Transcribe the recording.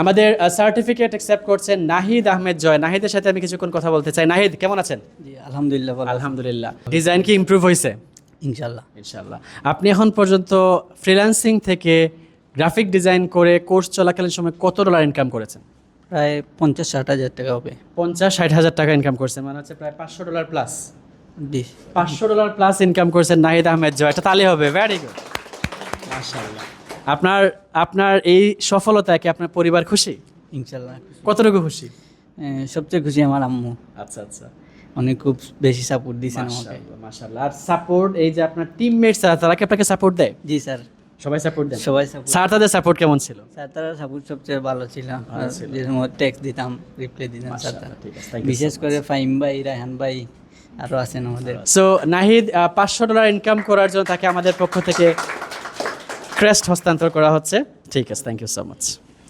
আমাদের certificate accept করছেন নাহিদ আহমেদ জয়। নাহিদের সাথে আমি কিছুক্ষণ কথা বলতে চাই। নাহিদ কেমন আছেন? জি আলহামদুলিল্লাহ ভালো আলহামদুলিল্লাহ। ডিজাইন কি ইমপ্রুভ হয়েছে ইনশাল্লাহ ইনশাল্লাহ আপনি এখন পর্যন্ত ফ্রিল্যান্সিং থেকে গ্রাফিক ডিজাইন করে কোর্স চলাকালীন সময় কত ডলার ইনকাম করেছেন? প্রায় পঞ্চাশ ষাট হাজার টাকা হবে। পঞ্চাশ ষাট হাজার টাকা ইনকাম করছেন। মানে হচ্ছে প্রায় পাঁচশো ডলার প্লাস জি। পাঁচশো ডলার প্লাস ইনকাম করছেন নাহিদ আহমেদ জয়। এটা তাহলে হবে। ভেরি গুড মাশাআল্লাহ। আপনার আপনার এই সফলতায় কি আপনার পরিবার খুশি? ইনশাল্লাহ কতটুকু খুশি? সবচেয়ে খুশি আমার আম্মু। আচ্ছা আচ্ছা। অনেক খুব বেশি সাপোর্ট দিয়েছেন আমাকে। মাশাআল্লাহ আর সাপোর্ট এই যে আপনার টিমমেটস তারা কি আপনাকে সাপোর্ট দেয়? জি স্যার। সবাই সাপোর্ট দেয়? সবাই সাপোর্ট স্যার তাদের সাপোর্ট কেমন ছিল? স্যার তারা সাপোর্ট সবচেয়ে ভালো ছিল। ভালো যে সময় টেক্সট দিতাম রিপ্লাই দিতাম স্যার তারা বিশেষ করে ফাইম ভাই রায়হান ভাই আরও আছেন আমাদের। সো নাহিদ পাঁচশো ডলার ইনকাম করার জন্য তাকে আমাদের পক্ষ থেকে ক্রেস্ট হস্তান্তর করা হচ্ছে। ঠিক আছে থ্যাংক ইউ সো মাচ